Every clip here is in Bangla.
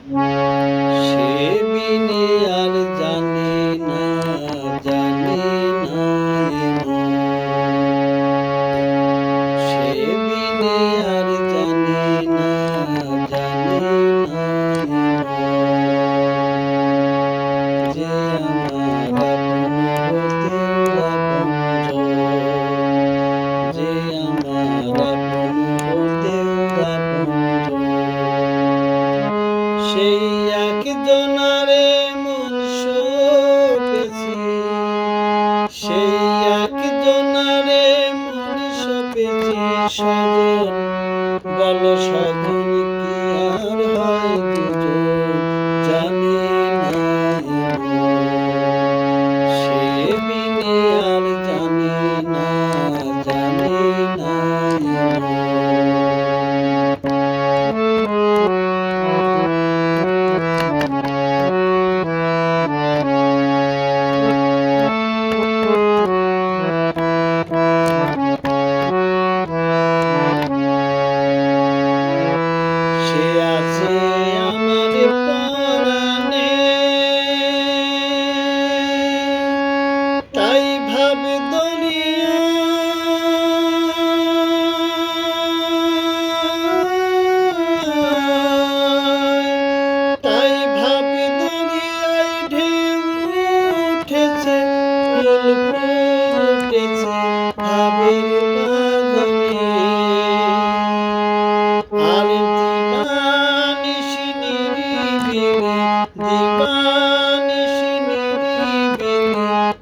সে বিনে আর জানি না জানে না। সে বিনে জানি না জানি না একজনারে মন সপেছি। সেই একজনারে মন সপেছি সজন বল সজন পরনে। তাই ভাব তাই ভাব দুনিয়ায় ঢেউ উঠেছে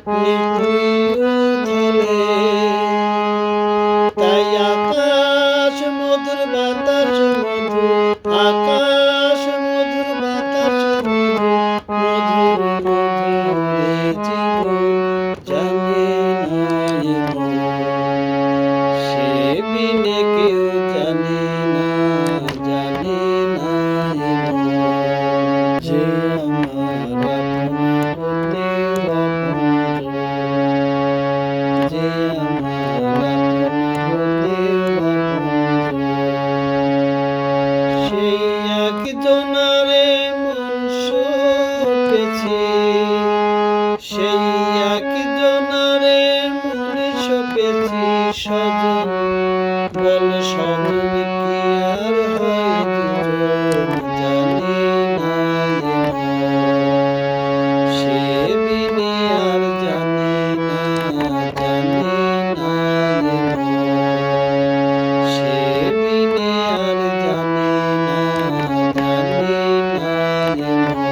আপনি তাই আকাশ, মধুর বাতাস মধু আকাশ, মধুর বাতাস, মধুর সে বিনে কেউ জানে না জানে না। বেদনারে মন শোকেছে সেই এক জনারে মন শোকেছে সব Thank you.